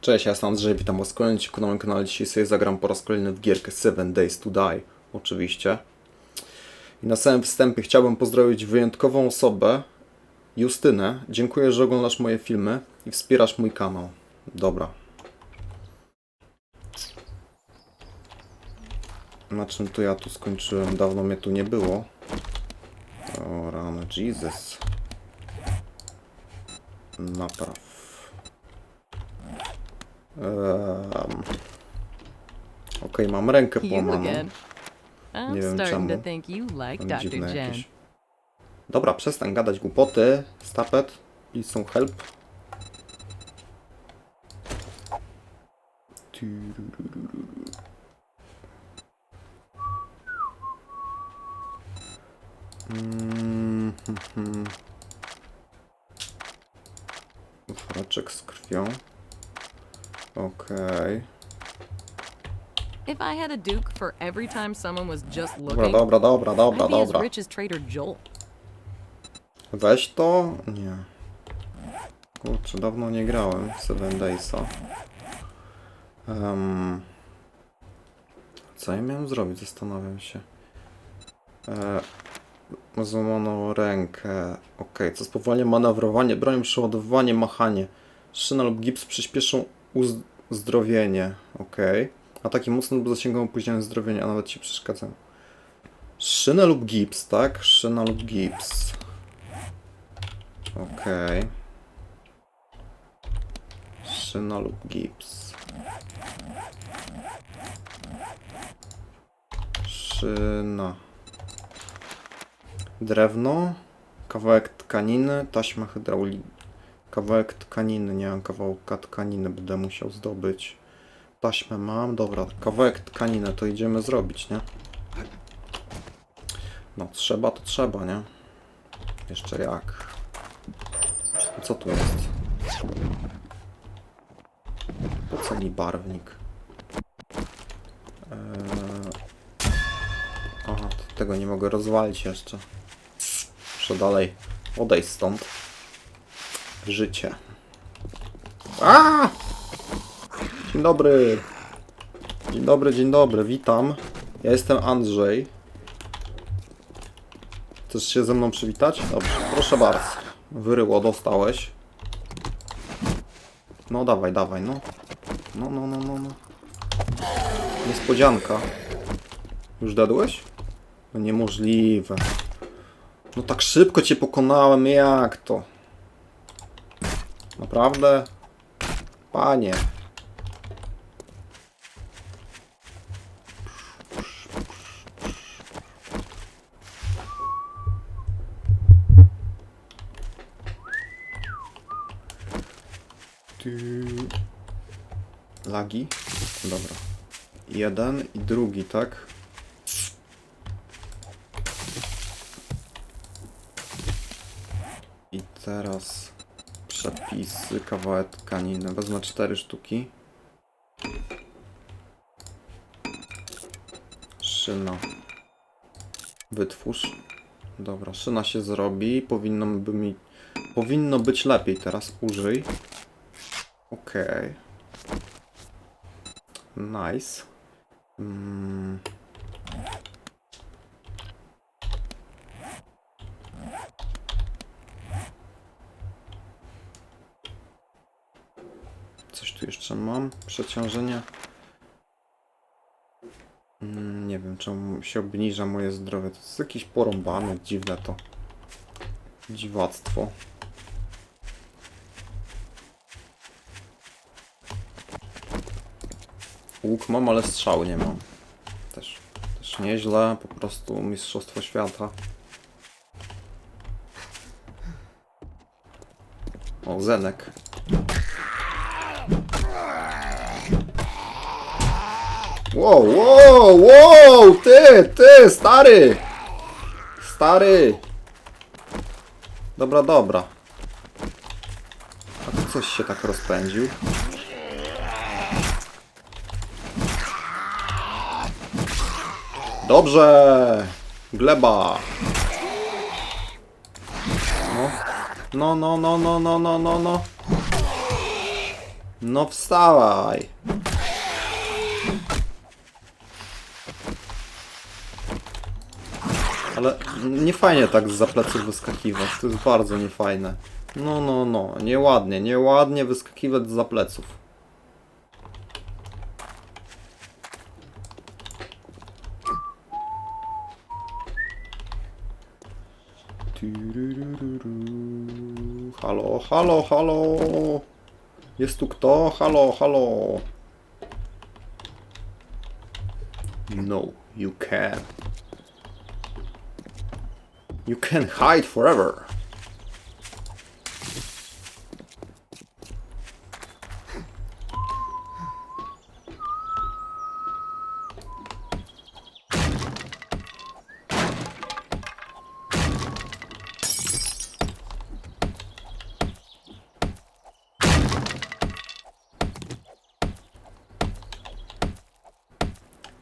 Cześć, ja jestem Andrzej, witam was kolejnym moim kanale. Dzisiaj sobie zagram po raz kolejny w gierkę 7 Days to Die, oczywiście. I na samym wstępie chciałbym pozdrowić wyjątkową osobę, Justynę. Dziękuję, że oglądasz moje filmy i wspierasz mój kanał. Dobra. Na czym to ja tu skończyłem? Dawno mnie tu nie było. O rany, Jesus. Napraw. Um, Okej, mam rękę połamaną. Nie wiem czemu. like dziwne jakieś. Dobra, przestań gadać głupoty. Stapet. I są help. Mm, hmm. Woreczek z krwią. Okej. If I had a duke for every time someone was just Dobra, looking, dobra, dobra, dobra, I'd be as dobra. rich as Trader Joel. Weź to? Nie. Kurczę, dawno nie grałem w Seven Daysa. Co ja miałem zrobić? Zastanawiam się. E, złamaną rękę. Ok, co spowalnia manewrowanie, bronią przeładowywanie, machanie. Szyna lub gips przyspieszą uzdrowienie. Ok. Ataki mocne lub zasięgą opóźnione zdrowienie, a nawet ci przeszkadzają. Szyna lub gips, tak? Szyna lub gips. Okej. Szyna lub gips. Szyna. Drewno. Kawałek tkaniny. Taśma hydrauliczna. Kawałek tkaniny. Nie mam kawałka tkaniny. Będę musiał zdobyć. Taśmę mam. Dobra, kawałek tkaniny to idziemy zrobić, nie? No, trzeba to trzeba, nie? Jeszcze jak. Co tu jest? Po co mi barwnik? Eee... Aha, tego nie mogę rozwalić jeszcze. Muszę dalej odejść stąd. Życie. A! Dzień dobry. Dzień dobry, dzień dobry, witam. Ja jestem Andrzej. Chcesz się ze mną przywitać? Dobrze, proszę bardzo. Wyryło dostałeś. No dawaj, dawaj, no. No, no, no, no, no. Niespodzianka. Już dadłeś? No niemożliwe. No tak szybko cię pokonałem, jak to? Naprawdę? Panie. Lagi? Dobra. Jeden i drugi, tak? I teraz przepisy, kawałek tkaniny. Wezmę cztery sztuki. Szyna. Wytwórz. Dobra, szyna się zrobi. Powinno by mi... Powinno być lepiej teraz. Użyj. Okej. Nice. Mm. Mam? Przeciążenie? Mm, nie wiem, czemu się obniża moje zdrowie. To jest jakieś porąbane, dziwne to. Dziwactwo. Łuk mam, ale strzały nie mam. Też, też nieźle, po prostu mistrzostwo świata. O, Zenek. Wow, wow, wow, ty, ty, stary! Stary! Dobra, dobra. A tu coś się tak rozpędził. Dobrze! Gleba! No, no, no, no, no, no, no, no. No wstawaj! Ale nie fajnie tak z pleców wyskakiwać, to jest bardzo niefajne. No, no, no, nieładnie, nieładnie wyskakiwać za pleców. Halo, halo, halo! Jest tu kto? Halo, halo! No, you can. You can hide forever.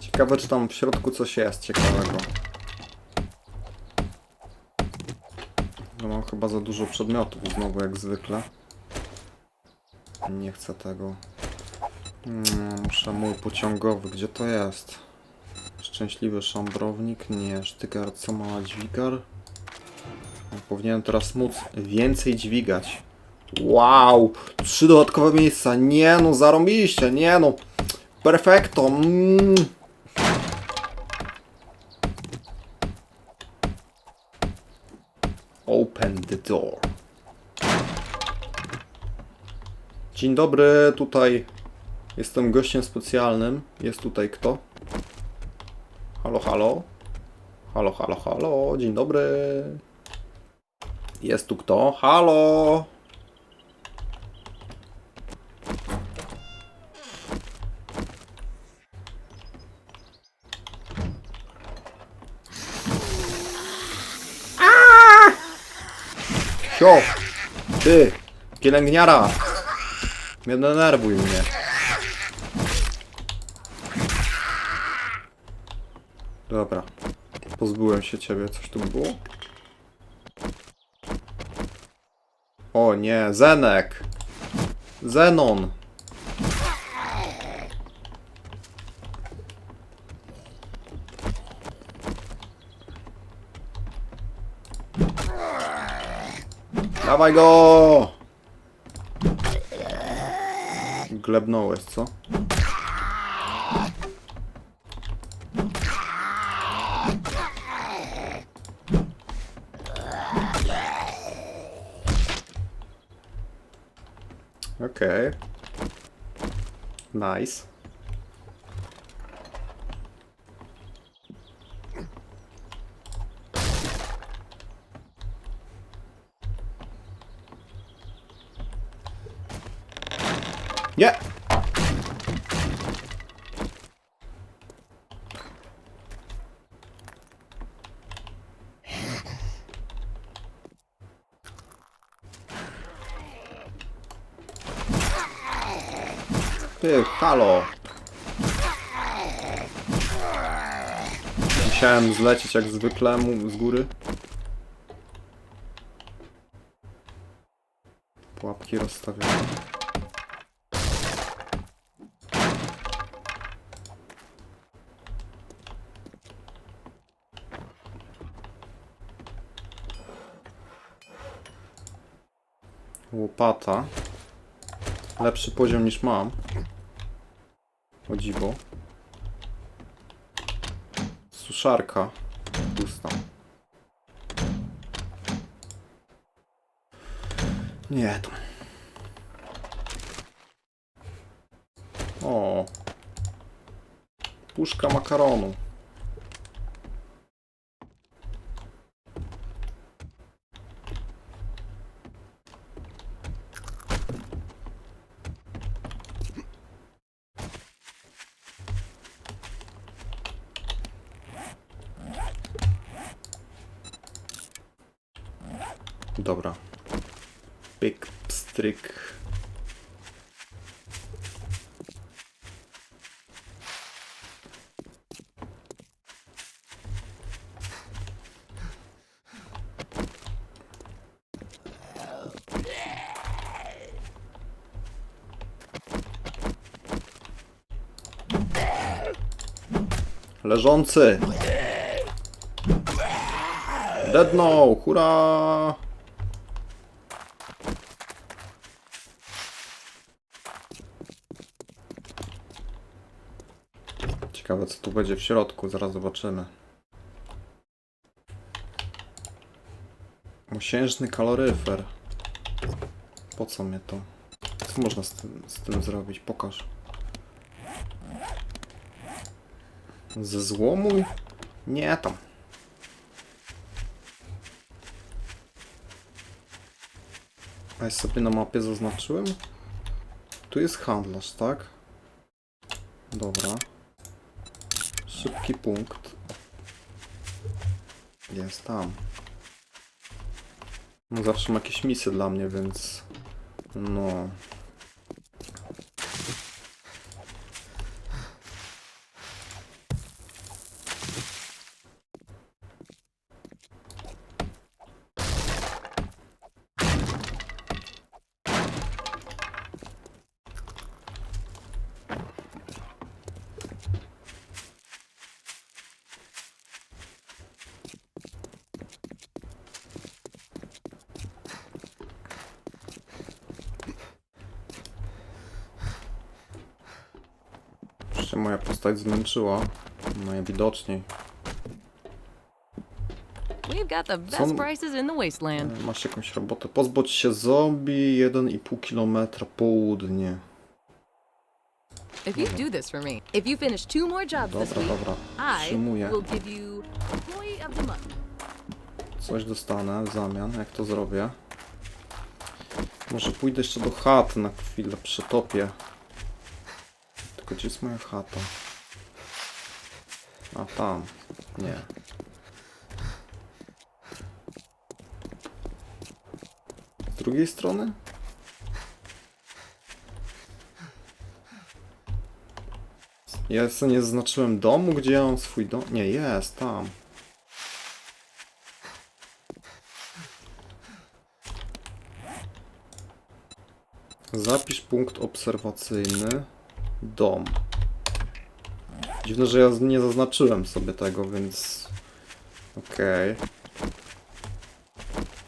Ciekawe, czy tam w środku coś jest ciekawego. No mam chyba za dużo przedmiotów znowu jak zwykle. Nie chcę tego. Mm, muszę mój pociągowy. Gdzie to jest? Szczęśliwy szambrownik? Nie. Sztygar, co ma dźwigar? No, Powinienem teraz móc więcej dźwigać. Wow! Trzy dodatkowe miejsca. Nie no, zarąbiście. Nie no. Perfekto. Mm. The door. Dzień dobry, tutaj jestem gościem specjalnym. Jest tutaj kto? Halo, halo. Halo, halo, halo. Dzień dobry. Jest tu kto? Halo. Sio! Ty! Pielęgniara! Nie denerwuj mnie. Dobra. Pozbyłem się ciebie. Coś tu było? O nie, Zenek! Zenon! Dawaj go! Glebnąłeś, co? Okej. Nice. Nie! Ty, halo! Musiałem zlecieć jak zwykle z góry. Łopata. Lepszy poziom niż mam. O dziwo. Suszarka. Pusta. Nie, to... O. Puszka makaronu. Dobra. Pyk, pstryk. Leżący! Deadnął! Hurra! Ciekawe co tu będzie w środku, zaraz zobaczymy. Mosiężny kaloryfer. Po co mnie to? Co można z tym, z tym zrobić? Pokaż. Ze złomu? Nie tam. A ja sobie na mapie zaznaczyłem? Tu jest handlarz, tak? Dobra. Szybki punkt. Jest tam. No zawsze ma jakieś misje dla mnie, więc... No... się moja postać zmęczyła. Najwidoczniej. We've got the best Some- prices in the wasteland. E, Masz jakąś robotę. Pozbądź się zombie 1,5 km południe. If you do this for me, if you finish two more jobs this Dobra, week, dobra. I will give you Employee of the Month. Coś dostanę w zamian, jak to zrobię. Może pójdę jeszcze do chaty na chwilę, przetopię. Tylko gdzie jest moja chata? A tam. Nie. Z drugiej strony? Ja jeszcze nie zaznaczyłem domu, gdzie ja mam swój dom. Nie, jest, tam. Zapisz punkt obserwacyjny. Dom. Dziwne, że ja nie zaznaczyłem sobie tego, więc... Okej.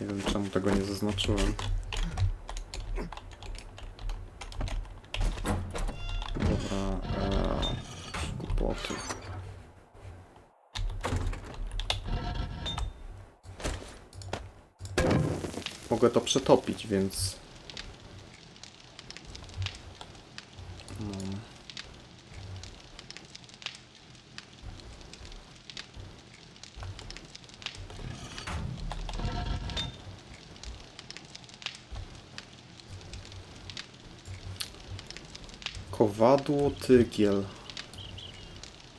Nie wiem czemu tego nie zaznaczyłem. Dobra, eee. Mogę to przetopić, więc... No. Kowadło tygiel.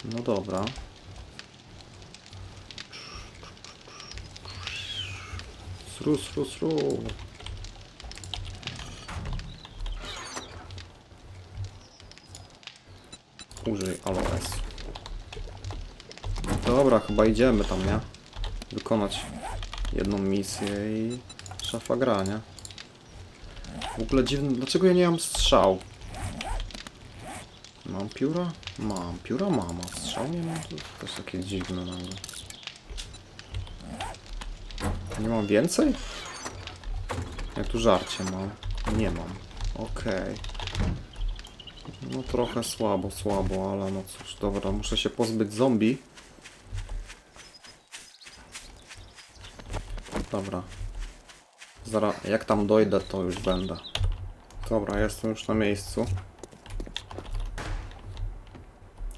No dobra. Sru, sru, sru. Użyj aloes. Dobra, chyba idziemy tam, nie? Wykonać jedną misję i szafa gra? W ogóle dziwne, dlaczego ja nie mam strzał? Pióra? Mam. Pióra mam, a strzał nie mam? To też takie dziwne nagle. Nie mam więcej? Ja tu żarcie mam. Nie mam. Okej. No trochę słabo, słabo, ale no cóż, dobra, muszę się pozbyć zombie. Dobra. Jak tam dojdę, to już będę. Dobra, jestem już na miejscu.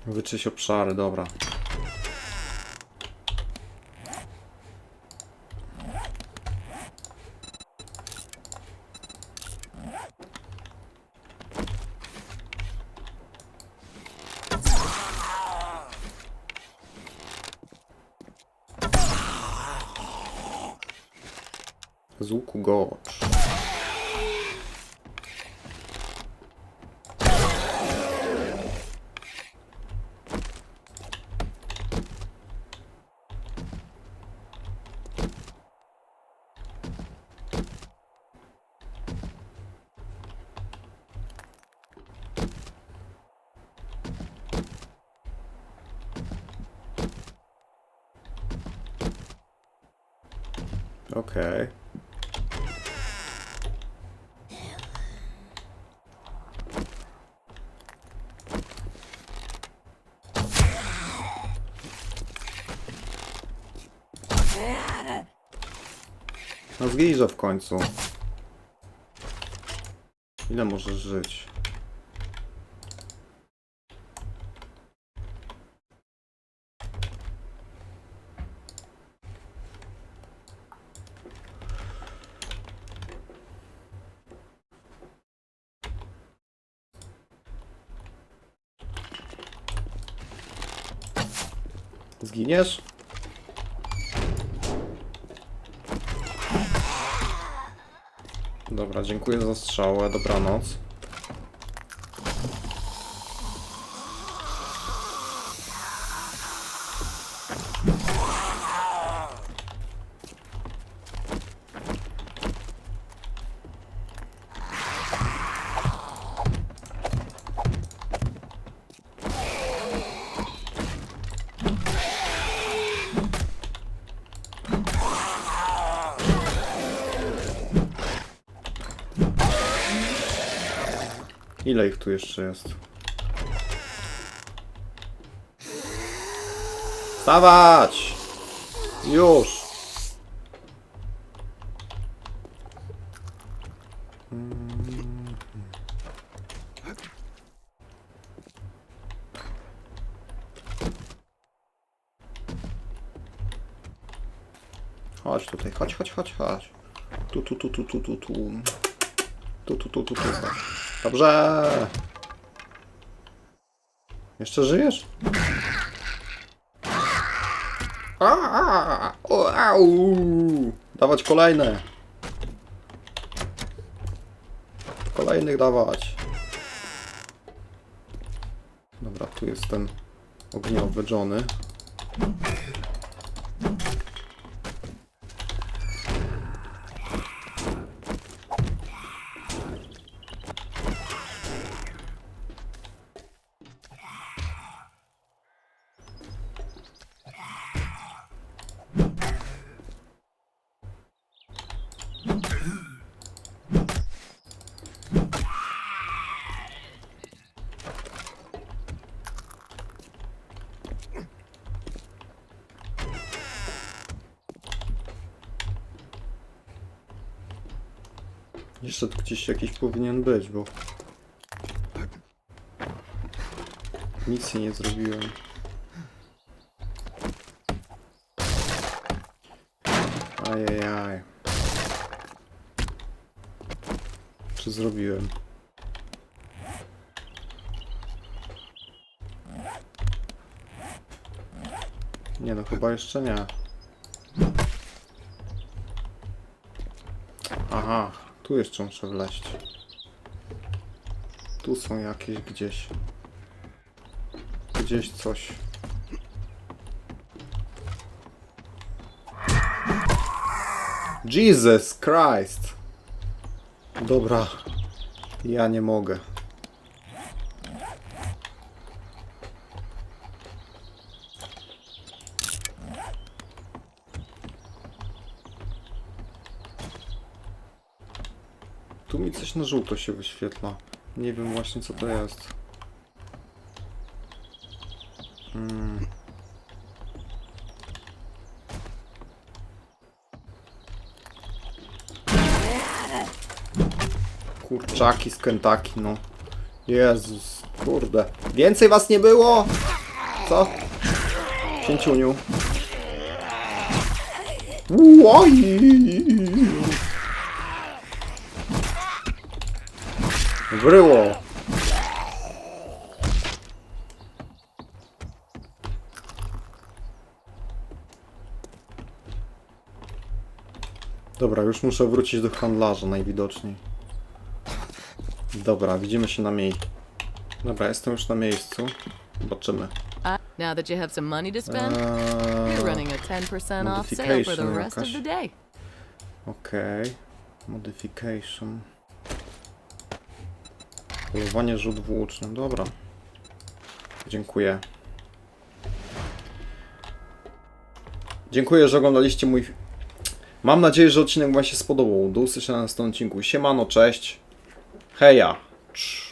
Wyczyść obszary, dobra. Z łuku gocz. Okej. No zgijże w końcu. Ile możesz żyć? Zginiesz? Dobra, dziękuję za strzałę, dobranoc. Ile ich tu jeszcze jest? Stawać! Już! Chodź tutaj, chodź, chodź, chodź, chodź. Tu, tu, tu, tu, tu, tu, tu. Tu, tu, tu, tu, tu. Dobrze. Jeszcze żyjesz? A, a, o, au. Dawać kolejne. Kolejnych dawać. Dobra, tu jest ten ogniowy Johnny. Jeszcze tu gdzieś jakiś powinien być, bo... Nic nie zrobiłem. Ajajaj. Czy zrobiłem? Nie no, chyba jeszcze nie. Aha, tu jeszcze muszę wleść. Tu są jakieś gdzieś. Gdzieś coś. Jesus Christ! Dobra. Ja nie mogę. Tu mi coś na żółto się wyświetla. Nie wiem właśnie co to jest. Mm. Kurczaki z Kentucky, no. Jezus, kurde. Więcej was nie było? Co? Księciuniu. Łoj! Wryło. Dobra, już muszę wrócić do handlarza najwidoczniej. Dobra, widzimy się na miejscu. Dobra, jestem już na miejscu. Zobaczymy. Now that you have some money to spend, you're Eee, running a 10% off sale for the rest of jakaś. the day. Okej. Modification. Polowanie rzut włóczny. Dobra. Dziękuję. Dziękuję, że oglądaliście mój Mam nadzieję, że odcinek Wam się spodobał. Do usłyszenia na następnym odcinku. Siemano, cześć. Heja. Cz.